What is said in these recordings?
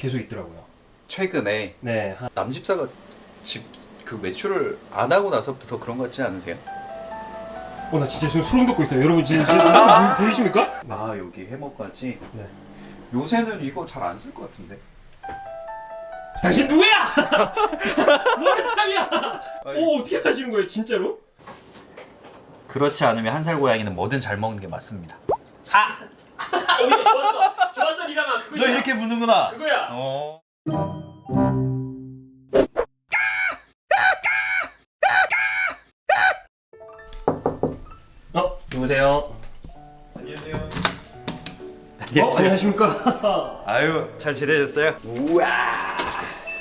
계속 있더라고요. 최근에 네, 한, 남집사가 집 그 매출을 안 하고 나서부터 그런 것 같지 않으세요? 어, 나 진짜 지금 소름 돋고 있어요. 여러분 지금, 지금 보이- 보이십니까? 아 여기 해먹까지 네. 요새는 이거 잘 안 쓸 것 같은데 당신 누구야? 뭐하는 사람이야? 어, 어떻게 하시는 거예요, 진짜로? 그렇지 않으면 한 살 고양이는 뭐든 잘 먹는 게 맞습니다 아, 오히려 좋았어. 좋았어, 리라마. 너 이렇게 무는구나 그거야. 어. 어, 누구세요? 안녕하세요 어, 안녕하십니까? 아유 잘 지내셨어요? 우와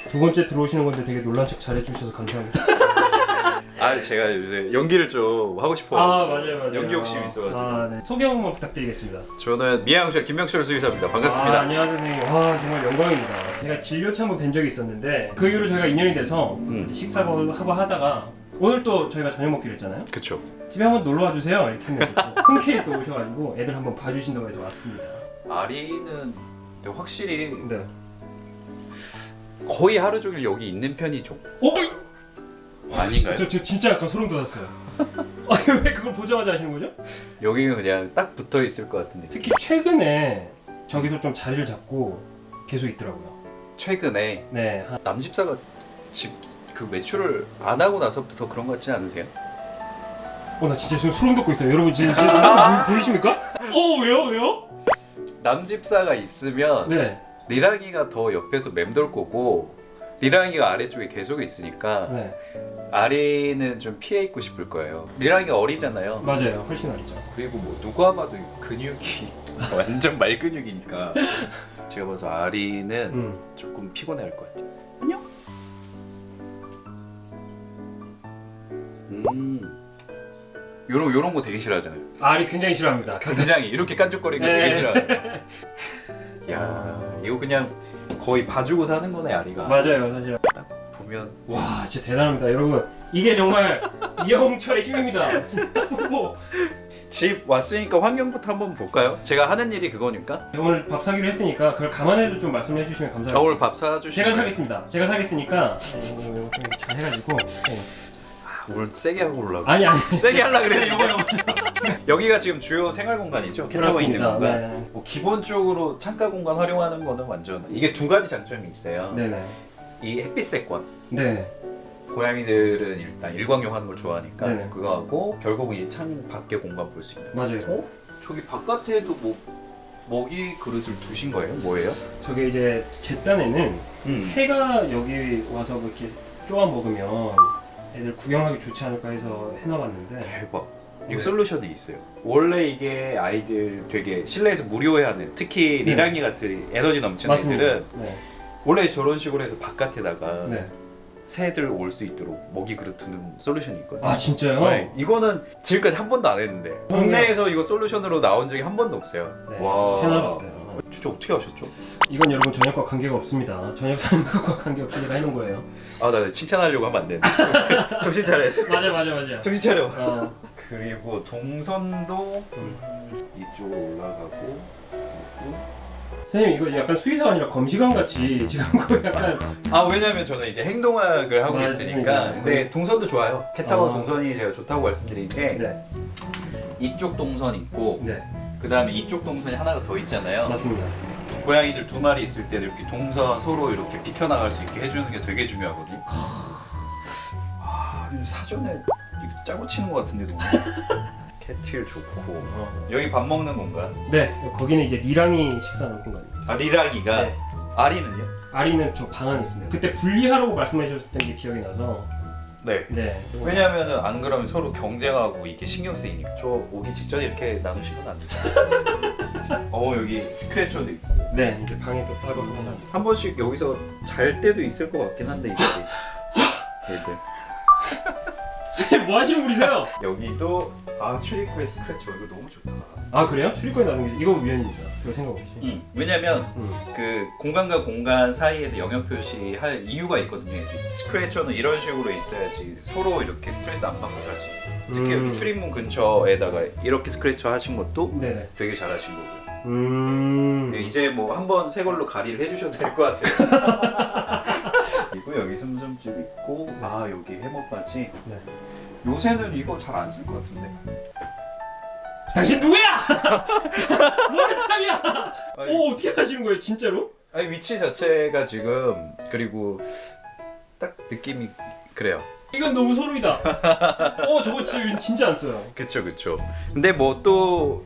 두 번째 들어오시는 건데 되게 놀란 척 잘해주셔서 감사합니다. 아 제가 요새 연기를 좀 하고 싶어 아, 맞아요, 맞아요. 연기 욕심이 있어가지고. 아, 네. 소개 한 번만 부탁드리겠습니다. 저는 미양철 김명철 수의사입니다 아, 반갑습니다 안녕하세요, 선생님. 와, 정말 영광입니다. 제가 진료차 한번 뵌 적이 있었는데 그 이후로 저희가 인연이 돼서 음. 이제 식사하고 하고 하다가 오늘 또 저희가 저녁 먹기로 했잖아요. 그쵸 집에 한번 놀러 와 주세요. 이렇게 했는데 또 흔쾌히 또 오셔가지고 애들 한번 봐주신다고 해서 왔습니다. 아리는 확실히 네. 거의 하루 종일 여기 있는 편이죠 어? 아닌가요? 저, 저 진짜 약간 소름 돋았어요. 아니 왜 그걸 보자마자 하시는 거죠? 여기는 그냥 딱 붙어 있을 것 같은데 특히 최근에 저기서 좀 자리를 잡고 계속 있더라고요. 최근에 네, 한, 남집사가 집 그 매출을 안 하고 나서부터 그런 것 같지 않으세요? 어, 나 진짜 지금 소름 돋고 있어요. 여러분 지금, 지금 보이- 보이십니까? 어, 왜요, 왜요? 남집사가 있으면 네, 리랑이가 더 옆에서 맴돌 거고 리랑이가 아래쪽에 계속 있으니까 네, 아리는 좀 피해 있고 싶을 거예요. 리랑이가 어리잖아요. 맞아요. 훨씬 어리죠. 그리고 뭐 누가 봐도 근육이 완전 말 근육이니까 제가 봐서 아리는 음. 조금 피곤해할 것 같아요. 안녕. 음. 요런 요런 거 되게 싫어하잖아요. 알이 굉장히 싫어합니다. 굉장히 이렇게 깐족거리는 거 네. 되게 싫어해요. 야, 이거 그냥 거의 봐주고 사는 거네 아리가. 맞아요, 사실. 보면 와, 진짜 대단합니다, 여러분. 이게 정말 이영철의 힘입니다. 진짜 뭐집 왔으니까 환경부터 한번 볼까요? 제가 하는 일이 그거니까. 오늘 밥 사기로 했으니까 그걸 감안해도 좀 말씀해 주시면 저 감사하겠습니다. 오늘 밥 사주시면 제가 사겠습니다. 제가 사겠으니까 네, 이거 좀 잘 해가지고 네. 오늘 세게 하고 올라고. 아니 아니 세게 하려 네, 그랬는데. 요거 요거 여기가 지금 주요 생활 공간이죠. 캣타워 있는 그렇습니다. 공간. 네. 뭐 기본적으로 창가 공간 활용하는 거는 완전 이게 두 가지 장점이 있어요. 네네 이 햇빛세권. 네 고양이들은 일단 일광욕 하는 걸 좋아하니까 네네. 그거 하고 결국은 이 창 밖에 공간 볼 수 있는. 맞아요. 어? 저기 바깥에도 뭐 먹이 그릇을 두신 거예요? 뭐예요? 저게 이제 제 딴에는 음. 새가 여기 와서 뭐 이렇게 쪼아 먹으면 애들 구경하기 좋지 않을까 해서 해놔봤는데 대박. 네. 이거 솔루션이 있어요. 원래 이게 아이들 되게 실내에서 무료해하는 특히 네. 리랑이 같은 에너지 넘치는 맞습니다. 애들은 네. 원래 저런 식으로 해서 바깥에다가 네. 새들 올 수 있도록 먹이 그릇 두는 솔루션이 있거든요. 아 진짜요? 네, 이거는 지금까지 한 번도 안 했는데 국내에서 이거 솔루션으로 나온 적이 한 번도 없어요. 네, 와, 해놔봤어요. 진짜 어떻게 하셨죠? 이건 여러분 저녁과 관계가 없습니다. 저녁 상관과 관계 없이 제가 해놓은 거예요. 아, 나 칭찬하려고 하면 안 되는데. 정신 차려. 맞아 맞아 맞아. 정신 차려. 어, 그리고 동선도 이쪽으로 올라가고 그리고 선생님 이거 이제 약간 수의사 아니라 검시관 같이 지금 거 약간. 아 왜냐면 저는 이제 행동학을 하고 맞습니다. 있으니까. 근데 동선도 좋아요. 캣타워 아. 동선이 제가 좋다고 말씀드린 게 네, 이쪽 동선 있고 네. 그 다음에 이쪽 동선이 하나가 더 있잖아요. 맞습니다. 고양이들 두 마리 있을 때도 이렇게 동선 서로 이렇게 비켜나갈 수 있게 해주는 게 되게 중요하거든요. 아 사전에 이거 짜고 치는 것 같은데 너무 캣틸 좋고 어. 여기 밥 먹는 공간 네, 거기는 이제 리랑이 식사하는 공간입니다. 아 리랑이가 네. 아리는요? 아리는 저 방 안에 있습니다. 그때 분리하라고 말씀해 주셨던 게 기억이 나서 네 네. 왜냐면은 안 그러면 서로 경쟁하고 이게 신경 쓰이니까 저 오기 직전에 이렇게 나누시면 안 돼요 어 여기 스크래쳐도 있고 네, 이제 방에 또 따로 하나. 한 번씩 여기서 잘 때도 있을 것 같긴 한데 이제 애들 선생님 뭐 하시는 분이세요? 여기도 아 출입구에 스크래쳐 이거 너무 좋다 아 그래요? 출입구에 나는 게 이거 우연입니다. 별 생각 없이. 음, 왜냐면 음. 그 공간과 공간 사이에서 영역 표시할 이유가 있거든요 애들이. 스크래쳐는 이런 식으로 있어야지 서로 이렇게 스트레스 안 받고 살 수 있어요 특히 음. 여기 출입문 근처에다가 이렇게 스크래쳐 하신 것도 네네. 되게 잘하신 거고요 음. 이제 뭐 한번 새 걸로 가리를 해주셔도 될 것 같아요. 여기 숨숨집 있고 아 여기 해먹바지. 네. 요새는 이거 잘 안 쓸 것 같은데. 당신 누구야? 뭐하는 사람이야? 아니, 오 어떻게 하시는 거예요 진짜로? 아니 위치 자체가 지금 그리고 딱 느낌이 그래요. 이건 너무 소름이다. 어 저거 진짜, 진짜 안 써요. 그쵸 그쵸. 근데 뭐 또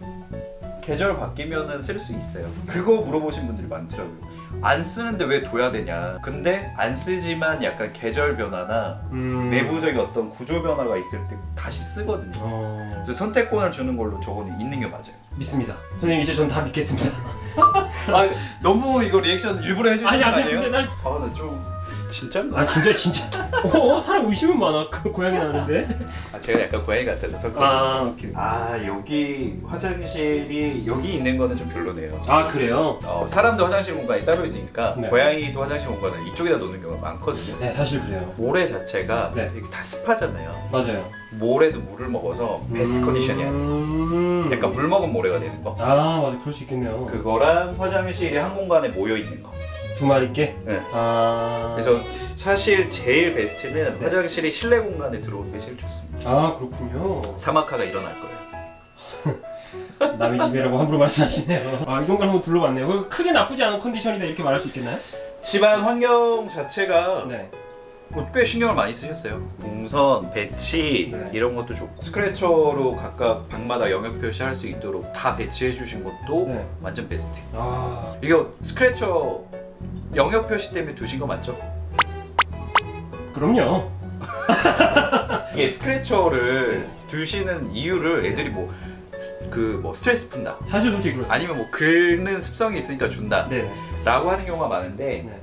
계절 바뀌면은 쓸 수 있어요. 그거 물어보신 분들이 많더라고요. 안 쓰는데 왜 둬야 되냐. 근데 안 쓰지만 약간 계절 변화나 음. 내부적인 어떤 구조 변화가 있을 때 다시 쓰거든요. 어 그래서 선택권을 주는 걸로 저거는 있는 게 맞아요. 믿습니다. 선생님 이제 전 다 믿겠습니다. 아 너무 이거 리액션 일부러 해주시는 아니 거 아니 아니에요? 근데 날. 아 나좀 진짜인가? 아 진짜 진짜. 어 사람 의심은 많아. 그 고양이 나는데. 아 제가 약간 고양이 같아서 성격이. 아 오케이. 아 여기 화장실이 여기 있는 거는 좀 별로네요. 아 그래요? 어, 사람도 화장실 공간이 따로 있으니까 네. 고양이도 화장실 공간을 이쪽에다 놓는 경우가 많거든요. 네 사실 그래요. 모래 자체가 네. 이게 다 습하잖아요. 맞아요. 모래도 물을 먹어서 베스트 컨디션이 아니에요. 음. 약간 물 먹은 모래가 되는 거. 아 맞아 그럴 수 있겠네요. 그거랑 화장실이 한 공간에 모여 있는 거. 두 마리 께. 네. 아. 그래서 사실 제일 베스트는 네. 화장실이 실내 공간에 들어오는 게 제일 좋습니다. 아 그렇군요. 사막화가 일어날 거예요. 남의 집이라고 함부로 말씀하시네요. 아 이 정도는 한번 둘러봤네요. 그 크게 나쁘지 않은 컨디션이다 이렇게 말할 수 있겠나요? 집안 환경 자체가 네. 뭐꽤 신경을 많이 쓰셨어요. 동선, 배치 네. 이런 것도 좋고 스크래처로 각각 방마다 영역 표시할 수 있도록 다 배치해 주신 것도 네. 완전 베스트. 아 이거 스크래처 영역 표시 때문에 두신 거 맞죠? 그럼요. 이게 스크래처를 두시는 이유를 애들이 뭐 그 뭐 스트레스 푼다 사실 솔직히 그렇습니다. 아니면 뭐 긁는 습성이 있으니까 준다 네. 라고 하는 경우가 많은데 네.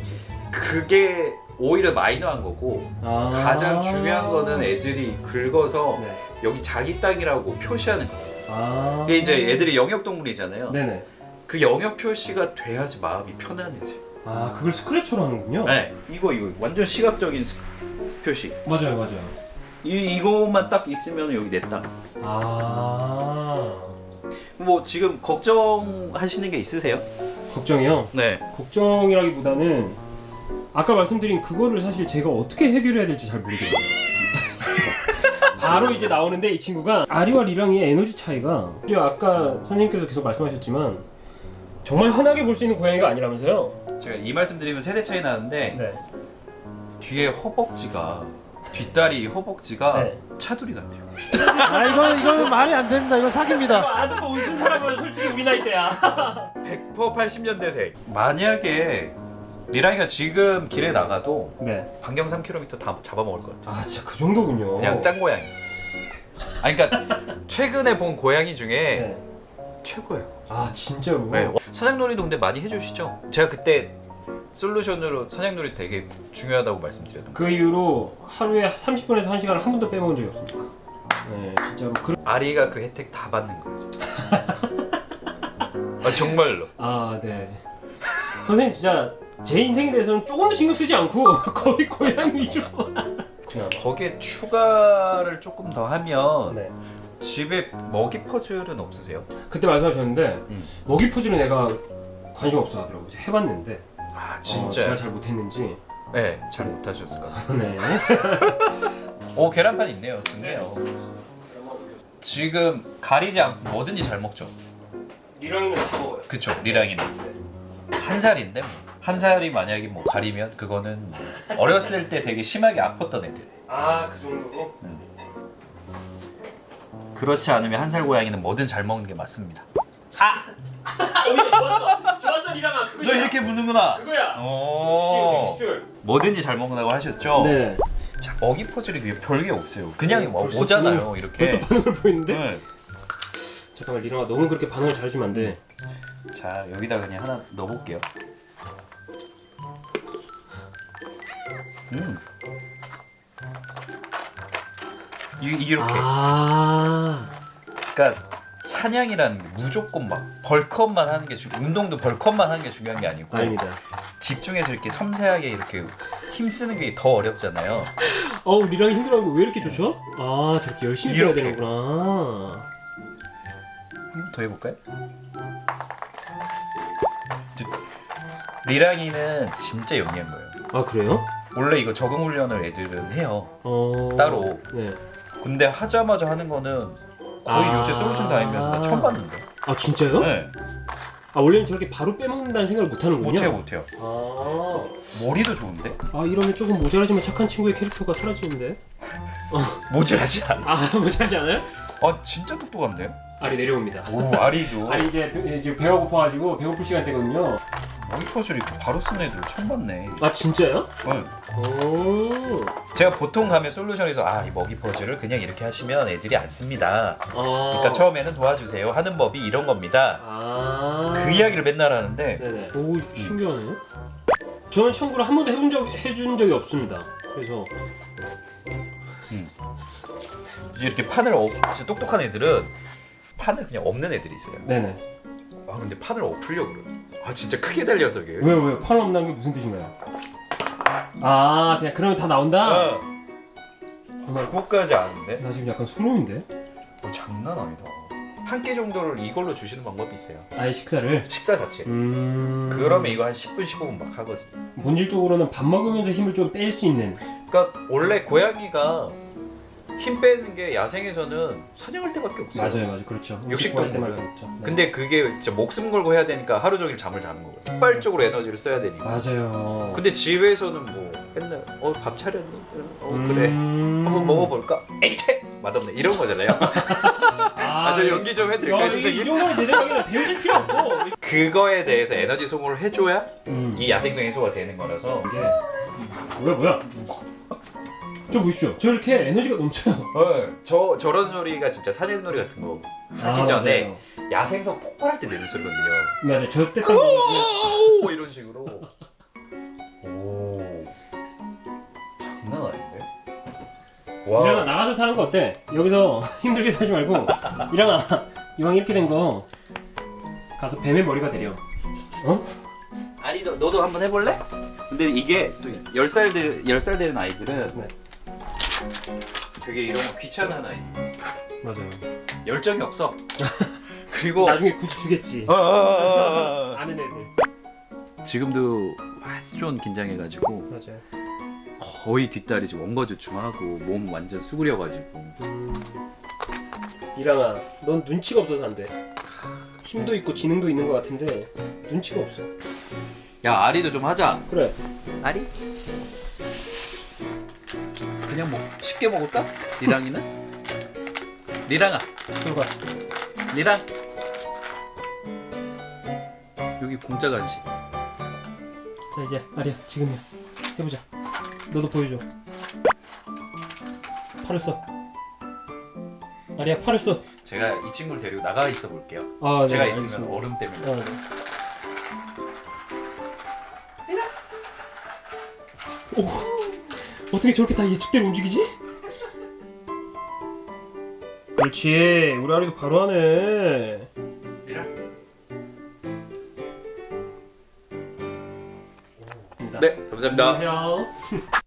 그게 오히려 마이너한 거고 아. 가장 중요한 거는 애들이 긁어서 네. 여기 자기 땅이라고 표시하는 거예요. 아. 이게 이제 애들이 영역 동물이잖아요. 네네. 그 영역 표시가 돼야지 마음이 편안해지. 아 그걸 스크래쳐로 하는군요. 네, 이거 이거 완전 시각적인 스- 표시. 맞아요 맞아요. 이 이거만 딱 있으면 여기 내 땅. 아뭐 지금 걱정하시는 게 있으세요? 걱정이요. 네. 걱정이라기보다는 아까 말씀드린 그거를 사실 제가 어떻게 해결해야 될지 잘 모르겠어요. 바로 이제 나오는데 이 친구가 아리와 리랑의 에너지 차이가 이제 아까 선생님께서 계속 말씀하셨지만 정말 흔하게 볼 수 있는 고양이가 아니라면서요. 제가 이 말씀 드리면 세대 차이 나는데 네. 뒤에 허벅지가 뒷다리 허벅지가 네. 차두리 같아요. 아 이거는 이거는 말이 안 됩니다. 이거 사기입니다. 아드가 웃은 사람은 솔직히 우리 나이 때야. 100% 80년대생. 만약에 리랑이가 지금 길에 나가도 네. 반경 3km 다 잡아먹을 것 같아. 아 진짜 그 정도군요. 그냥 짱 고양이. 아니 그러니까 최근에 본 고양이 중에 네. 최고예요. 아 진짜로. 네. 사냥놀이도 근데 많이 해주시죠? 제가 그때 솔루션으로 사냥놀이 되게 중요하다고 말씀드렸던 거. 그 이후로 하루에 30분에서 1시간을 한 번도 빼먹은 적이 없습니다. 네, 진짜로. 그... 아리가 그 혜택 다 받는 거예요. 아 정말로. 아, 네. 선생님 진짜 제 인생에 대해서는 조금도 신경 쓰지 않고 거의 고양이 위주로. 그나마. 거기에 추가를 조금 더 하면 네. 집에 먹이 퍼즐은 없으세요? 그때 말씀하셨는데 음. 먹이 포즈를 내가 관심 없어 하더라고요. 제가 해봤는데 아 어, 진짜. 제가 잘 못했는지. 네, 잘 못하셨을 것 같아요. 네. 오 계란판 있네요. 좋네요. 지금 가리지 않고 뭐든지 잘 먹죠. 리랑이는 다 먹어요. 그쵸 리랑이는 한 살인데 뭐. 한 살이 만약에 뭐 가리면 그거는 뭐 어렸을 때 되게 심하게 아팠던 애들. 아 그 정도로? 그렇지 않으면 한 살 고양이는 뭐든 잘 먹는 게 맞습니다. 오히려 좋았어. 좋았어 리랑아 너 그거야. 이렇게 묻는구나. 그거야. 오. 역시 줄. 뭐든지 잘 먹는다고 하셨죠? 네. 자 먹이 퍼즐이 그게 별게 없어요. 그냥 네, 뭐 벌써 오잖아요 반응을- 이렇게. 벌써 반응을 보이는데? 네. 잠깐만 리랑아 너무 그렇게 반응을 잘해주면 안 돼. 자 여기다 그냥 하나 넣어볼게요. 음. 이, 이렇게. 아. 그러니까 사냥이라는 게 무조건 막 벌컷만 하는 게 중, 운동도 벌컷만 하는 게 중요한 게 아니고 아닙니다. 집중해서 이렇게 섬세하게 이렇게 힘 쓰는 게 더 어렵잖아요. 어우 리랑이 힘들어하고 왜 이렇게 좋죠? 아 저렇게 열심히 해야 이렇게. 되는구나. 한번더 해볼까요? 리랑이는 진짜 영리한 거예요. 아 그래요? 원래 이거 적응 훈련을 애들은 해요. 어 따로. 네. 근데 하자마자 하는 거는 거의 아. 요새 솔루션 다니면서 나 처음 봤는데. 아 진짜요? 네. 아 원래는 저렇게 바로 빼먹는다는 생각을 못 하는군요. 못해요 못해요. 아, 머리도 좋은데? 아 이러면 조금 모자라지만 착한 친구의 캐릭터가 사라지는데? 모질하지 않아. 아 모자라지 않아요? 아 진짜 똑똑한데요? 알이 내려옵니다. 오 아리도. 아니 이제 배- 이제 배가 고파가지고 배고플 시간대거든요. 머리 퍼즐 이렇게 바로 쓰는 애들 처음 봤네. 아 진짜요? 네. 오. 제가 보통 가면 솔루션에서 아 이 먹이 퍼즐을 그냥 이렇게 하시면 애들이 안 씁니다. 아. 그러니까 처음에는 도와주세요 하는 법이 이런 겁니다. 아. 그 이야기를 맨날 하는데 네네. 오 신기하네. 저는 참고로 한 번도 해본 적 해준 적이 없습니다. 그래서 이제 이렇게 판을 엎, 진짜 똑똑한 애들은 판을 그냥 없는 애들이 있어요. 네네. 아 근데 판을 엎으려고 그래. 아 진짜 크게 달려서 그게. 왜요 왜요? 팔 없는 게 무슨 뜻인가요? 아 그냥 그러면 다 나온다. 어. 그거까지 아는데? 나 지금 약간 소름인데. 어, 장난 아니다. 한 끼 정도를 이걸로 주시는 방법이 있어요. 아예 식사를. 식사 자체. 음. 그러면 이거 한 10분 15분 막 하거든. 본질적으로는 밥 먹으면서 힘을 좀 뺄 수 있는. 그러니까 원래 고양이가 힘 빼는 게 야생에서는 사냥할 때밖에 없어요. 맞아요 맞아요 그렇죠. 육식 구할 동물은. 때만 그렇죠. 네. 근데 그게 진짜 목숨 걸고 해야 되니까 하루 종일 잠을 자는 거거든. 폭발적으로 에너지를 써야 되니까. 맞아요. 근데 집에서는 뭐 맨날 어 밥 차렸니? 어 그래. 음... 한번 먹어볼까? 에이태 맛없네 이런 거잖아요. 아, 아저 연기 좀 해드릴까요 야, 이, 이 선생님? 정도면 제 생각에는 배우실 필요 없고. 그거에 대해서 에너지 소모를 해줘야 음. 이 야생성 해소가 되는 거라서 이게 뭐야 뭐야? 저 보십시오. 저렇게 에너지가 넘쳐요. 어, 저 저런 소리가 진짜 사냥놀이 같은 거 하기 아, 전에 야생성 폭발할 때 내는 소리거든요. 맞아요. 맞아요. 저때 딱 오 이런 식으로. 오 장난 아닌데? 이랑아 와 나가서 사는 거 어때? 여기서 힘들게 살지 말고 이랑아 이왕 이렇게 된 거 가서 뱀의 머리가 되려. 어? 아니 너, 너도 한번 해볼래? 근데 이게 또 10살 되, 10살 되는 아이들은 네. 되게 이런 거 아이들 있어. 맞아요. 열정이 없어. 그리고 나중에 굳이 주겠지. 어, 어, 어, 어. 아는 애들. 지금도 완전 긴장해가지고 맞아요. 거의 뒷다리 지금 원거주춤하고 몸 완전 수그려가지고 음. 이랑아, 넌 눈치가 없어서 안 돼. 힘도 있고 지능도 있는 것 같은데 눈치가 없어. 야 아리도 좀 하자 그래. 아리? 그냥 뭐 쉽게 먹을까? 리랑이는? 리랑아 들어가. 리랑 여기 공짜 간식 자 이제 아리야 지금이야. 해보자. 너도 보여줘. 팔을 써. 아리야 팔을 써. 제가 이 친구를 데리고 나가 있어 볼게요 아, 네, 제가 알겠습니다. 있으면 얼음 때문에 아, 네. 오, 어떻게 저렇게 다 예측대로 움직이지? 그렇지, 우리 아리도 바로 하네. 네 감사합니다 안녕하세요.